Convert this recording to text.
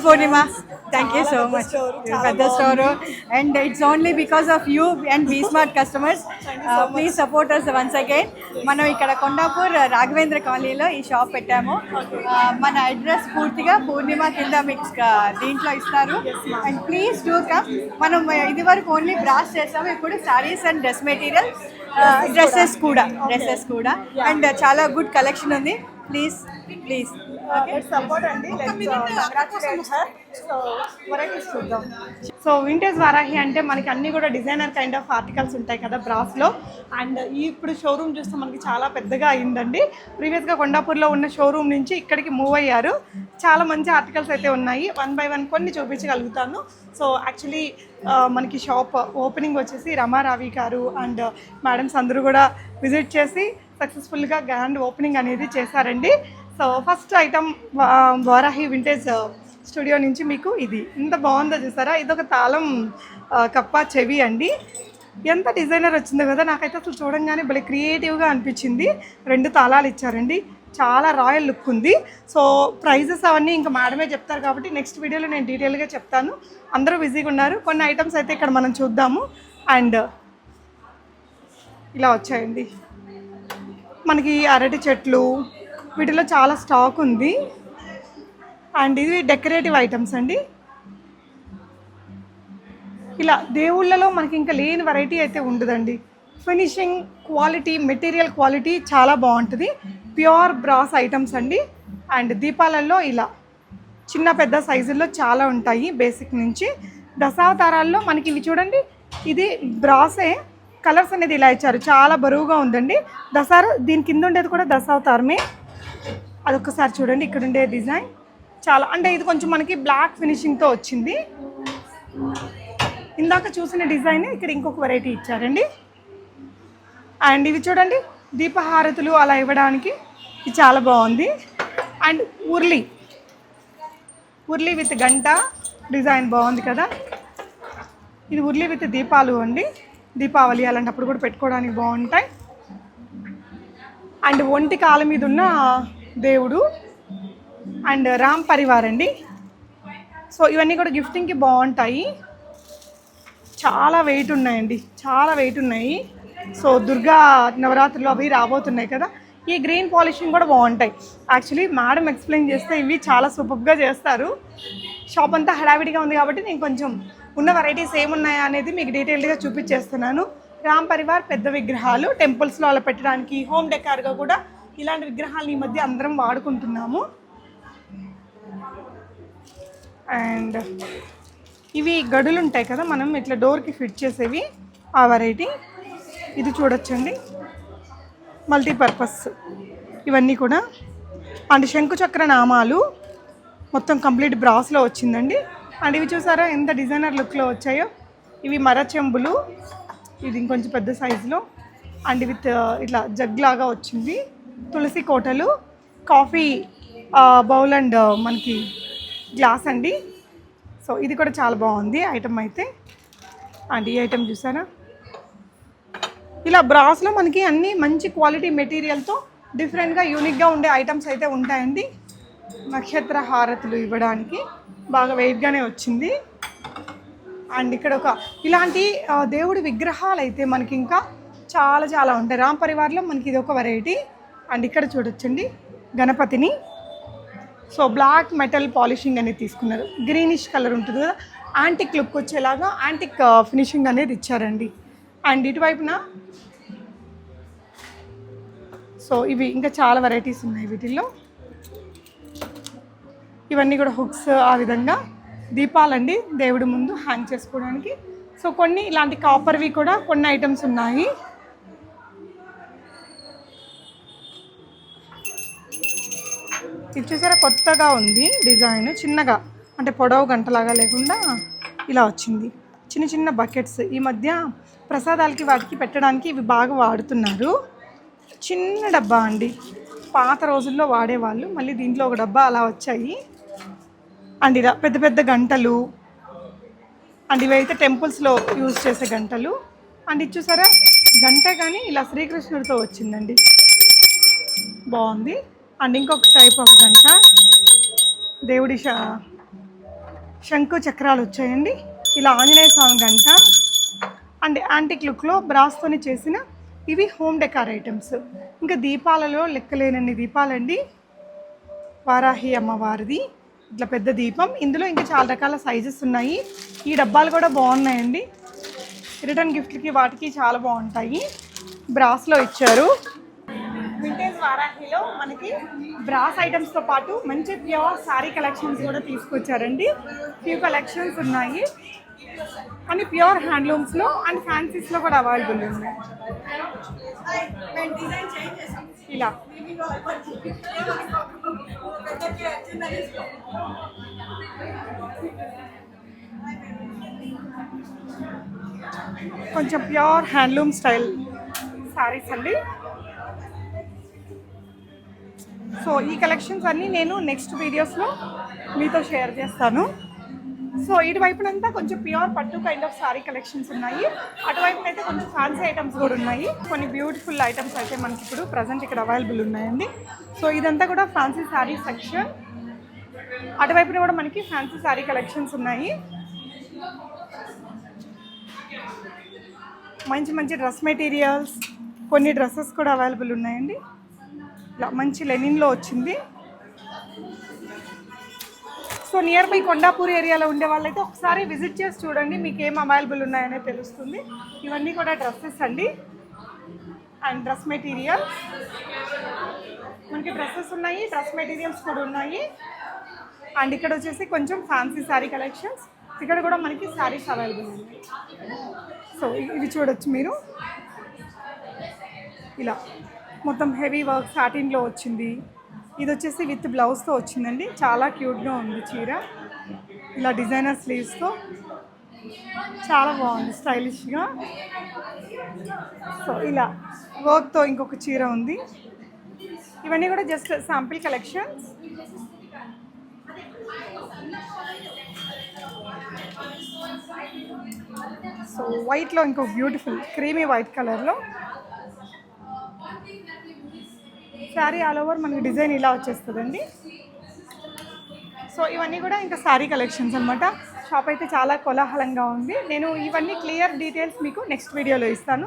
Purnima, thank you so much. పెద్ద store and it's only because of you and be smart customers please support us once again మనం ఇక్కడ కొండాపూర్ రాఘవేంద్ర కాలనీలో ఈ shop పెట్టాము. Uh, మన address పూర్తిగా పూర్ణిమ కింద మీకు uh, దీంట్లో ఇస్తారు. అండ్ ప్లీజ్ డూ కమ్ మనం ఇది వరకు ఓన్లీ బ్రాస్ చేసాము. ఇప్పుడు sarees and dress material dresses కూడా. డ్రెస్సెస్ కూడా. అండ్ చాలా గుడ్ కలెక్షన్ ఉంది. ప్లీజ్ ప్లీజ్ సపోర్ట్ అండి. సో వెరైటీస్ చూద్దాం సో వింటేజ్ వారాహి అంటే మనకి అన్ని కూడా డిజైనర్ కైండ్ ఆఫ్ ఆర్టికల్స్ ఉంటాయి కదా బ్రాస్లో అండ్ ఇప్పుడు షోరూమ్ చూస్తే మనకి చాలా పెద్దగా అయిందండి. ప్రీవియస్గా కొండాపూర్లో ఉన్న షోరూమ్ నుంచి ఇక్కడికి మూవ్ అయ్యారు. చాలా మంచి ఆర్టికల్స్ అయితే ఉన్నాయి. వన్ బై వన్ కొన్ని చూపించగలుగుతాను. సో యాక్చువల్లీ మనకి షాప్ ఓపెనింగ్ వచ్చేసి రమారావి గారు అండ్ మేడమ్స్ అందరూ కూడా విజిట్ చేసి సక్సెస్ఫుల్గా గ్రాండ్ ఓపెనింగ్ అనేది చేశారండి. So first item Varahi vintage studio uh, నుంచి మీకు ఇది. ఇంత బాగుందో చూసారా? ఇది ఒక తాళం కప్ప చెవి అండి. ఎంత డిజైనర్ వచ్చిందో కదా నాకైతే అసలు చూడంగానే భలే క్రియేటివ్గా అనిపించింది. రెండు తాళాలు ఇచ్చారండి. చాలా రాయల్ లుక్ ఉంది. సో ప్రైజెస్ అవన్నీ ఇంకా మేడమే చెప్తారు కాబట్టి నెక్స్ట్ వీడియోలో నేను డీటెయిల్గా చెప్తాను. అందరూ బిజీగా ఉన్నారు. కొన్ని ఐటమ్స్ అయితే ఇక్కడ మనం చూద్దాము. అండ్ ఇలా వచ్చాయండి. మనకి అరటి చెట్లు వీటిలో చాలా స్టాక్ ఉంది. అండ్ ఇది డెకరేటివ్ ఐటమ్స్ అండి. ఇలా దేవుళ్ళలో మనకి ఇంకా లేని వెరైటీ అయితే ఉండదండి. ఫినిషింగ్ క్వాలిటీ మెటీరియల్ క్వాలిటీ చాలా బాగుంటుంది. ప్యూర్ బ్రాస్ ఐటమ్స్ అండి. అండ్ దీపాలలో ఇలా చిన్న పెద్ద సైజుల్లో చాలా ఉంటాయి బేసిక్ నుంచి. దశావతారాల్లో మనకి ఇవి చూడండి. ఇది బ్రాసే కలర్స్ అనేది ఇలా ఇచ్చారు. చాలా బరువుగా ఉందండి. దసారా దీని కింద ఉండేది కూడా దశావతారమే. అదొకసారి చూడండి ఇక్కడ ఉండే డిజైన్. చాలా అంటే ఇది కొంచెం మనకి బ్లాక్ ఫినిషింగ్తో వచ్చింది. ఇందాక చూసిన డిజైన్ ఇక్కడ ఇంకొక వెరైటీ ఇచ్చారండి. అండ్ ఇవి చూడండి దీపహారతులు అలా ఇవ్వడానికి ఇది చాలా బాగుంది. అండ్ ఉర్లి. ఉర్లి విత్ గంట డిజైన్ బాగుంది కదా. ఇది ఉర్లి విత్ దీపాలు అండి. దీపావళి అలాంటప్పుడు కూడా పెట్టుకోవడానికి బాగుంటాయి. అండ్ ఒంటి కాలం మీద ఉన్న దేవుడు అండ్ రామ్ పరివార్ అండి. సో ఇవన్నీ కూడా గిఫ్టింగ్కి బాగుంటాయి. చాలా వెయిట్ ఉన్నాయండి. చాలా వెయిట్ ఉన్నాయి. సో దుర్గా నవరాత్రులు అవి రాబోతున్నాయి కదా. ఈ గ్రీన్ పాలిషింగ్ కూడా బాగుంటాయి. యాక్చువల్లీ మేడం ఎక్స్ప్లెయిన్ చేస్తే ఇవి చాలా సూపర్గా చేస్తారు. షాప్ అంతా హడావిడిగా ఉంది కాబట్టి నేను కొంచెం ఉన్న వెరైటీస్ ఏమున్నాయా అనేది మీకు డీటెయిల్డ్గా చూపించేస్తున్నాను. రామ్ పరివార్ పెద్ద విగ్రహాలు టెంపుల్స్లో అలా పెట్టడానికి హోమ్ డెకార్గా కూడా ఇలాంటి విగ్రహాలు ఈ మధ్య అందరం వాడుకుంటున్నాము. అండ్ ఇవి గడులు ఉంటాయి కదా మనం ఇట్లా డోర్కి ఫిట్ చేసేవి. ఆ వెరైటీ ఇది చూడొచ్చండి. మల్టీపర్పస్ ఇవన్నీ కూడా. అండ్ శంకుచక్ర నామాలు. మొత్తం కంప్లీట్ బ్రాస్లో వచ్చిందండి. అండ్ ఇవి చూసారా ఎంత డిజైనర్ లుక్లో వచ్చాయో. ఇవి మరచెంబులు. ఇది ఇంకొంచెం పెద్ద సైజులో అండ్ విత్ ఇట్లా జగ్ లాగా వచ్చింది. తులసి కోటలు కాఫీ బౌల్ అండ్ మనకి గ్లాస్ అండి. సో ఇది కూడా చాలా బాగుంది ఐటమ్ అయితే. అండ్ ఈ ఐటమ్ చూసారా? ఇలా బ్రాస్లో మనకి అన్ని మంచి క్వాలిటీ మెటీరియల్తో డిఫరెంట్గా యూనిక్గా ఉండే ఐటమ్స్ అయితే ఉంటాయండి. నక్షత్ర హారతులు ఇవ్వడానికి బాగా వెయిట్గానే వచ్చింది. అండ్ ఇక్కడ ఒక ఇలాంటి దేవుడి విగ్రహాలు అయితే మనకి ఇంకా చాలా చాలా ఉంటాయి. రామ్ పరివార్లో మనకి ఇది ఒక వెరైటీ అండ్ ఇక్కడ చూడొచ్చండి గణపతిని. సో బ్లాక్ మెటల్ పాలిషింగ్ అనేది తీసుకున్నారు. గ్రీనిష్ కలర్ ఉంటుంది కదా యాంటిక్ లుక్ వచ్చేలాగా యాంటిక్ ఫినిషింగ్ అనేది ఇచ్చారండి. అండ్ ఇటువైపున సో ఇవి ఇంకా చాలా వెరైటీస్ ఉన్నాయి వీటిల్లో. ఇవన్నీ కూడా హుక్స్ ఆ విధంగా. దీపాలండి దేవుడి ముందు హ్యాంగ్ చేసుకోవడానికి. సో కొన్ని ఇలాంటి కాపర్వి కూడా కొన్ని ఐటమ్స్ ఉన్నాయి. ఇది చూసారా? కొత్తగా ఉంది డిజైన్ చిన్నగా. అంటే పొడవు గంటలాగా లేకుండా ఇలా వచ్చింది. చిన్న చిన్న బకెట్స్. ఈ మధ్య ప్రసాదాలకి వాటికి పెట్టడానికి ఇవి బాగా వాడుతున్నారు. చిన్న డబ్బా అండి. పాత రోజుల్లో వాడేవాళ్ళు మళ్ళీ దీంట్లో ఒక డబ్బా అలా వచ్చాయి. అండ్ ఇలా పెద్ద పెద్ద గంటలు. అండ్ ఇవైతే టెంపుల్స్లో యూజ్ చేసే గంటలు. అండ్ ఇది చూసారా? గంట కానీ ఇలా శ్రీకృష్ణుడితో వచ్చిందండి. బాగుంది. అండ్ ఇంకొక టైప్ ఆఫ్ గంట. దేవుడి శ శంకు చక్రాలు వచ్చాయండి. ఇలా ఆంజనేయ స్వామి గంట అండ్ యాంటిక్ లుక్లో బ్రాస్తోని చేసిన ఇవి హోమ్ డెకార్ ఐటమ్స్ ఇంకా దీపాలలో లెక్కలేనన్ని దీపాలండి. వారాహి అమ్మవారిది. ఇట్లా పెద్ద దీపం. ఇందులో ఇంకా చాలా రకాల సైజెస్ ఉన్నాయి. ఈ డబ్బాలు కూడా బాగున్నాయండి. రిటర్న్ గిఫ్ట్కి వాటికి చాలా బాగుంటాయి. బ్రాస్లో ఇచ్చారు. వారాహిలో మనకి బ్రాస్ ఐటమ్స్తో పాటు మంచి ప్యూర్ సారీ కలెక్షన్స్ కూడా తీసుకొచ్చారండి. ఫ్యూ కలెక్షన్స్ ఉన్నాయి. అన్ని ప్యూర్ హ్యాండ్లూమ్స్లో అండ్ ఫ్యాన్సీస్లో కూడా అవైలబుల్ ఉన్నాయి. ఇలా. కొంచెం ప్యూర్ హ్యాండ్లూమ్ స్టైల్ సారీస్ అండి. సో ఈ కలెక్షన్స్ అన్నీ నేను నెక్స్ట్ వీడియోస్లో మీతో షేర్ చేస్తాను. సో ఇటువైపునంతా కొంచెం ప్యూర్ పట్టు కైండ్ ఆఫ్ సారీ కలెక్షన్స్ ఉన్నాయి. అటువైపున అయితే కొంచెం ఫ్యాన్సీ ఐటమ్స్ కూడా ఉన్నాయి. కొన్ని బ్యూటిఫుల్ ఐటమ్స్ అయితే మనకి ఇప్పుడు ప్రజెంట్ ఇక్కడ అవైలబుల్ ఉన్నాయండి. సో ఇదంతా కూడా ఫ్యాన్సీ సారీ సెక్షన్ అటువైపున కూడా మనకి ఫ్యాన్సీ సారీ కలెక్షన్స్ ఉన్నాయి. మంచి మంచి డ్రెస్ మెటీరియల్స్ కొన్ని డ్రెస్సెస్ కూడా అవైలబుల్ ఉన్నాయండి. ఇలా మంచి లెనిన్లో వచ్చింది. సో నియర్ బై కొండాపూర్ ఏరియాలో ఉండే వాళ్ళైతే ఒకసారి విజిట్ చేసి చూడండి మీకు ఏం అవైలబుల్ ఉన్నాయనే తెలుస్తుంది. ఇవన్నీ కూడా డ్రెస్సెస్ అండి. అండ్ డ్రెస్ మెటీరియల్ మనకి డ్రెస్సెస్ ఉన్నాయి డ్రెస్ మెటీరియల్స్ కూడా ఉన్నాయి. అండ్ ఇక్కడ వచ్చేసి కొంచెం ఫ్యాన్సీ శారీ కలెక్షన్స్ ఇక్కడ కూడా మనకి శారీస్ అవైలబుల్ ఉన్నాయి. సో ఇవి చూడొచ్చు మీరు. ఇలా. మొత్తం హెవీ వర్క్ సాటిన్లో వచ్చింది. ఇది వచ్చేసి విత్ బ్లౌజ్తో వచ్చిందండి. చాలా క్యూట్గా ఉంది చీర. ఇలా డిజైనర్ స్లీవ్స్తో. చాలా బాగుంది స్టైలిష్గా. సో ఇలా వర్క్తో ఇంకొక చీర ఉంది. ఇవన్నీ కూడా జస్ట్ శాంపిల్ కలెక్షన్స్. సో వైట్లో ఇంకో బ్యూటిఫుల్ క్రీమీ వైట్ కలర్లో. శారీ ఆల్ ఓవర్ మనకి డిజైన్ ఇలా వచ్చేస్తుందండి. సో ఇవన్నీ కూడా ఇంకా శారీ కలెక్షన్స్ అనమాట షాప్ అయితే చాలా కోలాహలంగా ఉంది. నేను ఇవన్నీ క్లియర్ డీటెయిల్స్ మీకు నెక్స్ట్ వీడియోలో ఇస్తాను.